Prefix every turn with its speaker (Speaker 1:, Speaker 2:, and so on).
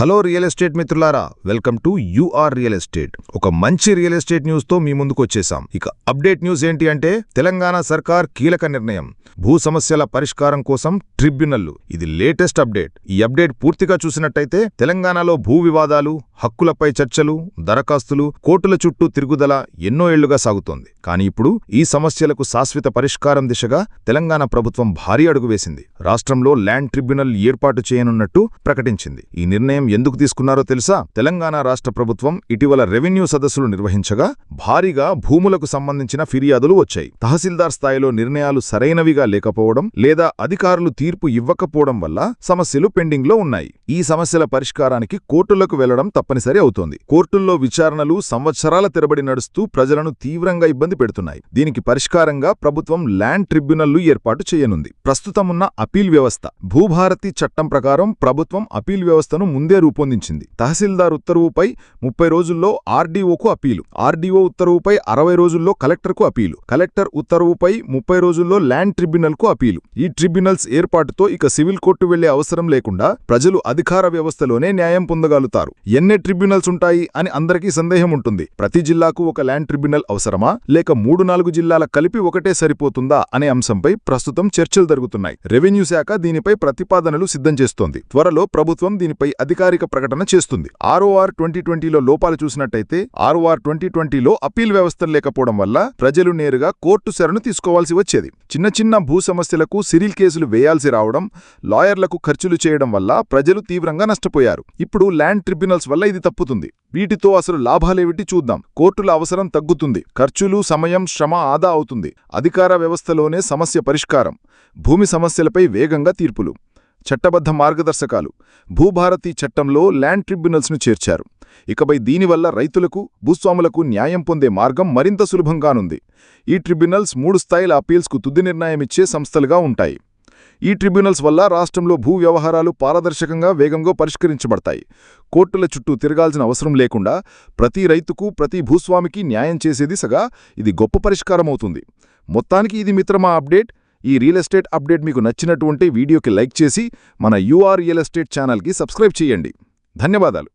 Speaker 1: Hello real estate మిత్రులారా welcome to U R real estate. ఒక మంచి రియల్ ఎస్టేట్ న్యూస్తో మీ ముందుకు వచ్చేసాం. ఇక అప్డేట్ న్యూస్ ఏంటి అంటే తెలంగాణ సర్కార్ కీలక నిర్ణయం. భూ సమస్యల పరిష్కారం కోసం ట్రిబ్యునల్లు. ఇది లేటెస్ట్ అప్డేట్. ఈ అప్డేట్ పూర్తిగా చూసినట్టయితే తెలంగాణలో భూ వివాదాలు హక్కులపై చర్చలు దరఖాస్తులు కోర్టుల చుట్టూ తిరుగుదల ఎన్నో ఏళ్ళుగా సాగుతోంది. కానీ ఇప్పుడు ఈ సమస్యలకు శాశ్వత పరిష్కారం దిశగా తెలంగాణ ప్రభుత్వం భారీ అడుగు వేసింది. రాష్ట్రంలో ల్యాండ్ ట్రిబ్యునల్ ఏర్పాటు చేయనున్నట్టు ప్రకటించింది. ఈ నిర్ణయం ఎందుకు తీసుకున్నారో తెలుసా? తెలంగాణ రాష్ట్ర ప్రభుత్వం ఇటీవల రెవెన్యూ సదస్సులు నిర్వహించగా భారీగా భూములకు సంబంధించిన ఫిర్యాదులు వచ్చాయి. తహసీల్దార్ స్థాయిలో నిర్ణయాలు సరైనవిగా లేకపోవడం లేదా అధికారులు తీర్పు ఇవ్వకపోవడం వల్ల సమస్యలు పెండింగ్లో ఉన్నాయి. ఈ సమస్యల పరిష్కారానికి కోర్టులకు వెళ్ళడం తప్పనిసరి అవుతోంది. కోర్టుల్లో విచారణలు సంవత్సరాల తెరబడి నడుస్తూ ప్రజలను తీవ్రంగా ఇబ్బంది పెడుతున్నాయి. దీనికి పరిష్కారంగా ప్రభుత్వం ల్యాండ్ ట్రిబ్యునల్లు ఏర్పాటు చేయనుంది. ప్రస్తుతం ఉన్న అపీల్ వ్యవస్థ భూభారతి చట్టం ప్రకారం ప్రభుత్వం అపీల్ వ్యవస్థను ముందే రూపొందించింది. తహసీల్దార్ ఉత్తర్వుపై ముప్పై రోజుల్లో ఆర్డీఓకు అపీలు ఆర్డీఓ ఉత్తర్వుపై అరవై రోజుల్లో కలెక్టర్కు అపీలు కలెక్టర్ ఉత్తర్వుపై ముప్పై రోజుల్లో ల్యాండ్ ట్రిబ్యునల్కు అపీలు. ఈ ట్రిబ్యునల్స్ ఏర్పాటుతో ఇక సివిల్ కోర్టు వెళ్ళే అవసరం లేకుండా ప్రజలు అధికార వ్యవస్థలోనే న్యాయం పొందగలుగుతారు. ఎన్ని ట్రిబ్యునల్స్ ఉంటాయి అని అందరికీ సందేహం ఉంటుంది. ప్రతి జిల్లాకు ఒక ల్యాండ్ ట్రిబ్యునల్ అవసరమా? లేక మూడు నాలుగు జిల్లాల కలిపి ఒకటే సరిపోతుందా అనే అంశంపై ప్రస్తుతం చర్చలు జరుగుతున్నాయి. రెవెన్యూ శాఖ దీనిపై ప్రతిపాదనలు సిద్ధం చేస్తోంది. త్వరలో ప్రభుత్వం దీనిపై అధికారిక ప్రకటన చేస్తుంది. ఆర్ఓఆర్ ట్వంటీ ట్వంటీలో లోపాలు చూసినట్టయితే ఆర్ఓఆర్ ట్వంటీ ట్వంటీలో అప్పీల్ వ్యవస్థలు లేకపోవడం వల్ల ప్రజలు నేరుగా కోర్టు శరణు తీసుకోవాల్సి వచ్చేది. చిన్న చిన్న భూ సమస్యలకు సిరిల్ కేసులు వేయాల్సి రావడం లాయర్లకు ఖర్చులు చేయడం వల్ల ప్రజలు తీవ్రంగా నష్టపోయారు. ఇప్పుడు ల్యాండ్ ట్రిబ్యునల్స్ వల్ల ఇది తప్పుతుంది. వీటితో అసలు లాభాలేమిటి చూద్దాం. కోర్టుల అవసరం తగ్గుతుంది. ఖర్చులు సమయం శ్రమ ఆదా అవుతుంది. అధికార వ్యవస్థలోనే సమస్య పరిష్కారం. భూమి సమస్యలపై వేగంగా తీర్పులు. చట్టబద్ధ మార్గదర్శకాలు. భూభారతి చట్టంలో ల్యాండ్ ట్రిబ్యునల్స్ను చేర్చారు. ఇకపై దీనివల్ల రైతులకు భూస్వాములకు న్యాయం పొందే మార్గం మరింత సులభంగానుంది. ఈ ట్రిబ్యునల్స్ మూడు స్థాయిల అపీల్స్కు తుది నిర్ణయమిచ్చే సంస్థలుగా ఉంటాయి. ఈ ట్రిబ్యునల్స్ వల్ల రాష్ట్రంలో భూ వ్యవహారాలు పారదర్శకంగా వేగంగా పరిష్కరించబడతాయి. కోర్టుల చుట్టూ తిరగాల్సిన అవసరం లేకుండా ప్రతి రైతుకు ప్రతి భూస్వామికి న్యాయం చేసేది సగా ఇది గొప్ప పరిష్కారమవుతుంది. మొత్తానికి ఇది మిత్రమా అప్డేట్. ఈ రియల్ ఎస్టేట్ అప్డేట్ మీకు నచ్చినటువంటి వీడియోకి లైక్ చేసి మన యూఆర్ రియల్ ఎస్టేట్ ఛానల్కి సబ్స్క్రైబ్ చేయండి. ధన్యవాదాలు.